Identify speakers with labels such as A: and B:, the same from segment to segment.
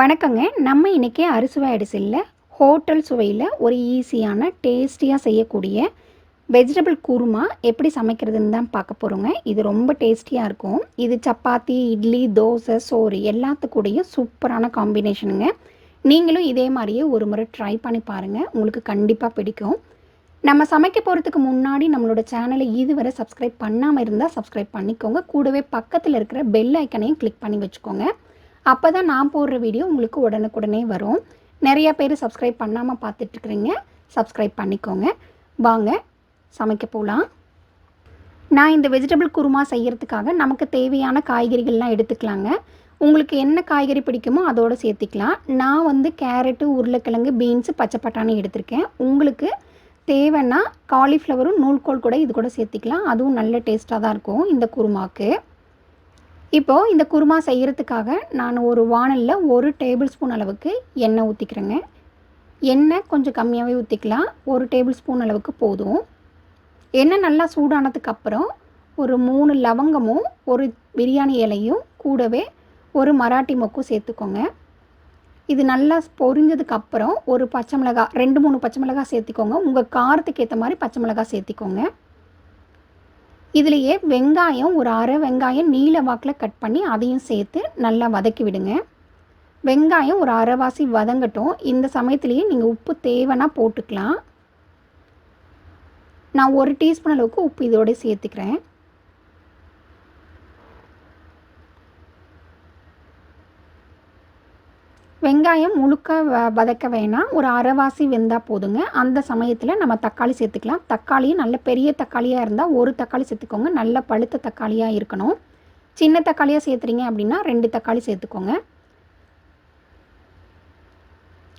A: வணக்கங்க. நம்ம இன்றைக்கி அரிசுவை அடிசில் ஹோட்டல் சுவையில் ஒரு ஈஸியான டேஸ்டியாக செய்யக்கூடிய வெஜிடபிள் குருமா எப்படி சமைக்கிறதுன்னு தான் பார்க்க போகிறோங்க இது ரொம்ப டேஸ்டியாக இருக்கும். இது சப்பாத்தி இட்லி தோசை சோறு எல்லாத்துக்கூடையும் சூப்பரான காம்பினேஷனுங்க. நீங்களும் இதே மாதிரியே ஒரு முறை ட்ரை பண்ணி பாருங்கள் உங்களுக்கு கண்டிப்பாக பிடிக்கும். நம்ம சமைக்க போகிறதுக்கு முன்னாடி நம்மளோட சேனலை இதுவரை சப்ஸ்கிரைப் பண்ணாமல் இருந்தால் சப்ஸ்கிரைப் பண்ணிக்கோங்க. கூடவே பக்கத்தில் இருக்கிற பெல் ஐக்கனையும் கிளிக் பண்ணி வச்சுக்கோங்க. அப்போ தான் நான் போடுற வீடியோ உங்களுக்கு உடனுக்குடனே வரும். நிறைய பேர் சப்ஸ்கிரைப் பண்ணாமல் பார்த்துட்ருக்குறீங்க. சப்ஸ்கிரைப் பண்ணிக்கோங்க. வாங்க சமைக்க போகலாம் நான் இந்த வெஜிடபிள் குருமா செய்கிறதுக்காக நமக்கு தேவையான காய்கறிகள்லாம் எடுத்துக்கலாங்க. உங்களுக்கு என்ன காய்கறி பிடிக்குமோ அதோடு சேர்த்திக்கலாம். நான் வந்து கேரட்டு உருளைக்கிழங்கு பீன்ஸு பச்சை பட்டாணி எடுத்திருக்கேன். உங்களுக்கு தேவைன்னா காலிஃப்ளவரும் நூல்கோல் கூட இது கூட சேர்த்திக்கலாம். அதுவும் நல்ல டேஸ்ட்டாக தான் இருக்கும் இந்த குருமாவுக்கு இப்போது இந்த குருமா செய்கிறதுக்காக நான் ஒரு வானலில் ஒரு டேபிள் ஸ்பூன் அளவுக்கு எண்ணெய் ஊற்றிக்கிறேங்க எண்ணெய் கொஞ்சம் கம்மியாகவே ஊற்றிக்கலாம் ஒரு டேபிள் ஸ்பூன் அளவுக்கு போதும். எண்ணெய் நல்லா சூடானதுக்கப்புறம் ஒரு மூணு லவங்கமும் ஒரு பிரியாணி இலையும் கூடவே ஒரு மராட்டி மொக்கும் சேர்த்துக்கோங்க. இது நல்லா பொரிஞ்சதுக்கப்புறம் ஒரு பச்சை மிளகாய் ரெண்டு மூணு பச்சை மிளகாய் சேர்த்திக்கோங்க. உங்கள் காரத்துக்கு ஏற்ற மாதிரி பச்சை மிளகாய் சேர்த்திக்கோங்க. இதுலேயே வெங்காயம் ஒரு அரை வெங்காயம் நீல வாக்கில் கட் பண்ணி அதையும் சேர்த்து நல்லா வதக்கி விடுங்க. வெங்காயம் ஒரு அரைவாசி வதங்கட்டும். இந்த சமயத்துலேயே நீங்கள் உப்பு தேவைன்னா போட்டுக்கலாம். நான் ஒரு டீஸ்பூன் அளவுக்கு உப்பு இதோட சேர்த்துக்கிறேன். வெங்காயம் முழுக்க வ வதக்க வேணாம். ஒரு அரைவாசி வெந்தால் போதுங்க. அந்த சமயத்தில் நம்ம தக்காளி சேர்த்துக்கலாம். தக்காளியும் நல்ல பெரிய தக்காளியாக இருந்தால் ஒரு தக்காளி சேர்த்துக்கோங்க. நல்ல பழுத்த தக்காளியாக இருக்கணும். சின்ன தக்காளியாக சேர்த்துறீங்க அப்படின்னா ரெண்டு தக்காளி சேர்த்துக்கோங்க.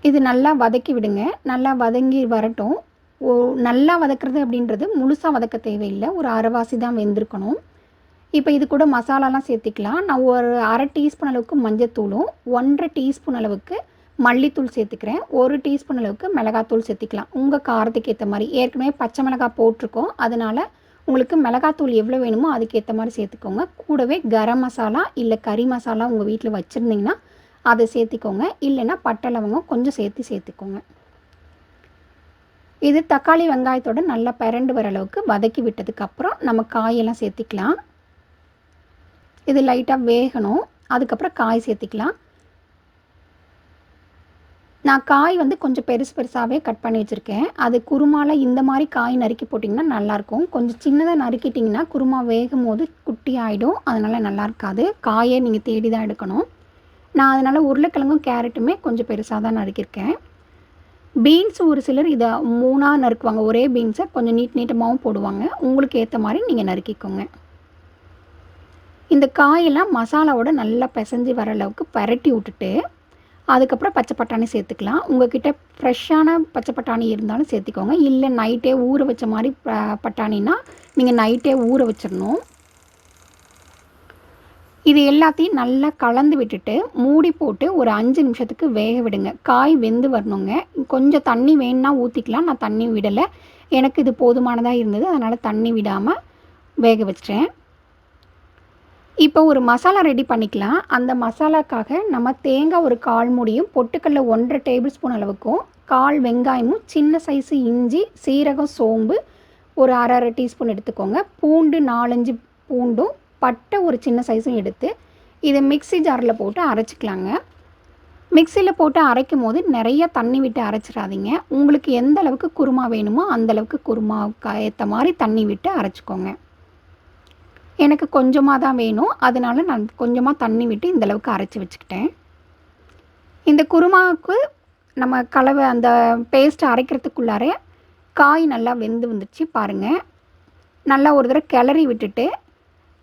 A: இது நல்லா வதக்கி விடுங்க. நல்லா வதங்கி வரட்டும். ஓ நல்லா வதக்கிறது அப்படின்றது முழுசாக வதக்க தேவையில்லை. ஒரு அரைவாசி தான் வெந்திருக்கணும். இப்போ இது கூட மசாலாலாம் சேர்த்திக்கலாம். நான் ஒரு அரை டீஸ்பூன் அளவுக்கு மஞ்சத்தூளும் ஒன்றரை டீஸ்பூன் அளவுக்கு மல்லித்தூள் சேர்த்துக்கிறேன். ஒரு டீஸ்பூன் அளவுக்கு மிளகாத்தூள் சேர்த்திக்கலாம். உங்கள் காரத்துக்கு ஏற்ற மாதிரி. ஏற்கனவே பச்சை மிளகாய் போட்டிருக்கோம். அதனால் உங்களுக்கு மிளகாத்தூள் எவ்வளோ வேணுமோ அதுக்கேற்ற மாதிரி சேர்த்துக்கோங்க. கூடவே கரம் மசாலா இல்லை கறி மசாலா உங்கள் வீட்டில் வச்சுருந்தீங்கன்னா அதை சேர்த்திக்கோங்க. இல்லைன்னா பட்டை லவங்கம் கொஞ்சம் சேர்த்து சேர்த்துக்கோங்க. இது தக்காளி வெங்காயத்தோடு நல்லா பிறண்டு வர அளவுக்கு வதக்கி விட்டதுக்கப்புறம் நம்ம காயெல்லாம் சேர்த்திக்கலாம். இது லைட்டாக வேகணும். அதுக்கப்புறம் காய் சேர்த்திக்கலாம். நான் காய் வந்து கொஞ்சம் பெருசு பெருசாகவே கட் பண்ணி வச்சுருக்கேன். அது குருமாவில் இந்த மாதிரி காய் நறுக்கி போட்டிங்கன்னா நல்லாயிருக்கும். கொஞ்சம் சின்னதாக நறுக்கிட்டிங்கன்னா குருமா வேகும் போது குட்டி ஆகிடும் அதனால் நல்லா இருக்காது காயை நீங்கள் தேடி தான் எடுக்கணும். நான் அதனால் உருளைக்கிழங்கும் கேரட்டுமே கொஞ்சம் பெருசாக தான் நறுக்கியிருக்கேன். பீன்ஸ் ஒரு சிலர் இதை மூணாக நறுக்குவாங்க. ஒரே பீன்ஸை கொஞ்சம் நீட் நீட்டமாகவும் போடுவாங்க. உங்களுக்கு ஏற்ற மாதிரி நீங்கள் நறுக்கிக்கோங்க. இந்த காயெல்லாம் மசாலாவோட நல்லா பிசைஞ்சு வர அளவுக்கு பரட்டி விட்டுட்டு அதுக்கப்புறம் பச்சை பட்டாணி சேர்த்துக்கலாம். உங்ககிட்ட ஃப்ரெஷ்ஷான பச்சை பட்டாணி இருந்தாலும் சேர்த்துக்கோங்க. இல்லை நைட்டே ஊற வச்ச மாதிரி பட்டாணினா நீங்கள் நைட்டே ஊற வச்சிடணும். இது எல்லாத்தையும் நல்லா கலந்து விட்டுட்டு மூடி போட்டு ஒரு அஞ்சு நிமிஷத்துக்கு வேக விடுங்க. காய் வெந்து வரணுங்க. கொஞ்சம் தண்ணி வேணுன்னா ஊற்றிக்கலாம் நான் தண்ணி விடலை. எனக்கு இது போதுமானதாக இருந்தது. அதனால் தண்ணி விடாமல் வேக வச்சிட்டேன். இப்போ ஒரு மசாலா ரெடி பண்ணிக்கலாம். அந்த மசாலாக்காக நம்ம தேங்காய் ஒரு கால் மூடியும் பொட்டுக்கல்ல ஒன்றரை டேபிள் ஸ்பூன் அளவுக்கும் கால் வெங்காயமும் சின்ன சைஸு இஞ்சி சீரகம் சோம்பு ஒரு அரை அரை டீஸ்பூன் எடுத்துக்கோங்க. பூண்டு நாலஞ்சு பூண்டும் பட்டை ஒரு சின்ன சைஸும் எடுத்து இதை மிக்சி ஜாரில் போட்டு அரைச்சிக்கலாங்க. மிக்சியில் போட்டு அரைக்கும் போது நிறைய தண்ணி விட்டு அரைச்சிடாதீங்க. உங்களுக்கு எந்த அளவுக்கு குருமா வேணுமோ அந்தளவுக்கு குருமாவுக்கு ஏற்ற மாதிரி தண்ணி விட்டு அரைச்சிக்கோங்க. எனக்கு கொஞ்சமாக தான் வேணும். அதனால நான் கொஞ்சமாக தண்ணி விட்டு இந்தளவுக்கு அரைச்சி வச்சுக்கிட்டேன். இந்த குருமாவுக்கு நம்ம கலவை அந்த பேஸ்ட் அரைக்கிறதுக்குள்ளார காய் நல்லா வெந்து வந்துடுச்சு பாருங்கள் நல்லா ஒரு தடவை கிளறி விட்டுட்டு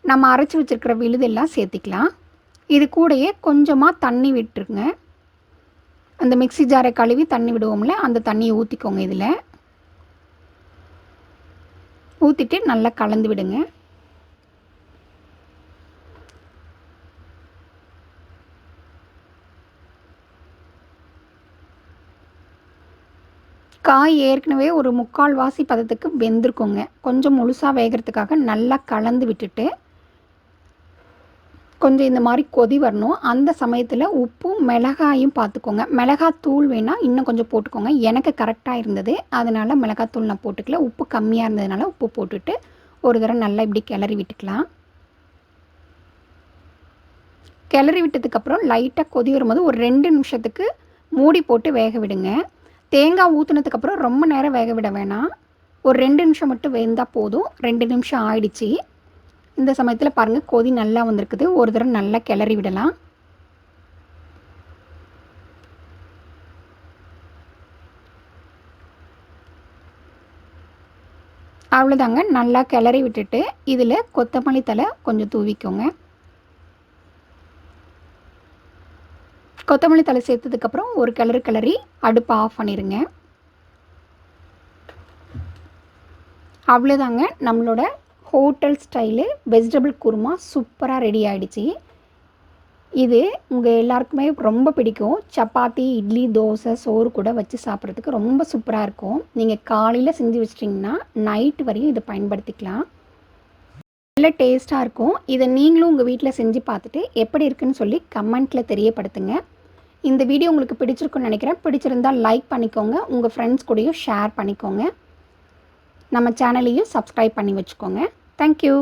A: நம்ம அரைச்சி வச்சுருக்கிற விழுதெல்லாம் சேர்த்திக்கலாம். இது கூடயே கொஞ்சமாக தண்ணி விட்டுருங்க. அந்த மிக்சி ஜாரை கழுவி தண்ணி விடுவோம்ல அந்த தண்ணியை ஊற்றிக்கோங்க இதில். ஊற்றிட்டு நல்லா கலந்து விடுங்க. காய் ஏற்கனவே ஒரு முக்கால் வாசி பதத்துக்கு வெந்திருக்குங்க. கொஞ்சம் முழுசாக வேகிறதுக்காக நல்லா கலந்து விட்டுட்டு கொஞ்சம் இந்த மாதிரி கொதி வரணும். அந்த சமயத்தில் உப்பும் மிளகாயும் பார்த்துக்கோங்க மிளகாத்தூள் வேணால் இன்னும் கொஞ்சம் போட்டுக்கோங்க. எனக்கு கரெக்டாக இருந்தது. அதனால் மிளகாத்தூள் நான் போட்டுக்கல. உப்பு கம்மியாக இருந்ததுனால உப்பு போட்டுட்டு ஒரு தடவை நல்லா இப்படி கிளறி விட்டுக்கலாம். கிளறி விட்டதுக்கப்புறம் லைட்டாக கொதி வரும்போது ஒரு ரெண்டு நிமிஷத்துக்கு மூடி போட்டு வேக விடுங்க. தேங்காய் ஊற்றுனதுக்கப்புறம் ரொம்ப நேரம் வேக விட வேணாம். ஒரு ரெண்டு நிமிஷம் மட்டும் வெந்தால் போதும். ரெண்டு நிமிஷம் ஆயிடுச்சு. இந்த சமயத்தில் பாருங்கள் கொதி நல்லா வந்திருக்குது. ஒரு தடவை நல்லா கிளறி விடலாம். அவ்வளோதாங்க நல்லா கிளறி விட்டுட்டு இதில் கொத்தமல்லி தலை கொஞ்சம் தூவிக்கோங்க. கொத்தமல்லி தலை சேர்த்ததுக்கப்புறம் ஒரு கிளறு கிளறி அடுப்பை ஆஃப் பண்ணிடுங்க அவ்வளோதாங்க நம்மளோட ஹோட்டல் ஸ்டைலு. வெஜிடபிள் குருமா சூப்பராக ரெடி ஆகிடுச்சி இது உங்கள் எல்லாருக்குமே ரொம்ப பிடிக்கும். சப்பாத்தி இட்லி தோசை சோறு கூட வச்சு சாப்பிட்றதுக்கு ரொம்ப சூப்பராக இருக்கும். நீங்கள் காலையில் செஞ்சு வச்சிட்டிங்கன்னா நைட் வரையும் இதை பயன்படுத்திக்கலாம். நல்ல டேஸ்ட்டாக இருக்கும். இதை நீங்களும் உங்கள் வீட்டில் செஞ்சு பார்த்துட்டு எப்படி இருக்குன்னு சொல்லி கமெண்ட்டில் தெரியப்படுத்துங்க. இந்த வீடியோ உங்களுக்கு பிடிச்சிருக்குன்னு நினைக்கிறேன். பிடிச்சிருந்தால் லைக் பண்ணிக்கோங்க. உங்கள் ஃப்ரெண்ட்ஸ் கூடயும் ஷேர் பண்ணிக்கோங்க. நம்ம சேனலையும் சப்ஸ்கிரைப் பண்ணி வச்சுக்கோங்க. தேங்க்யூ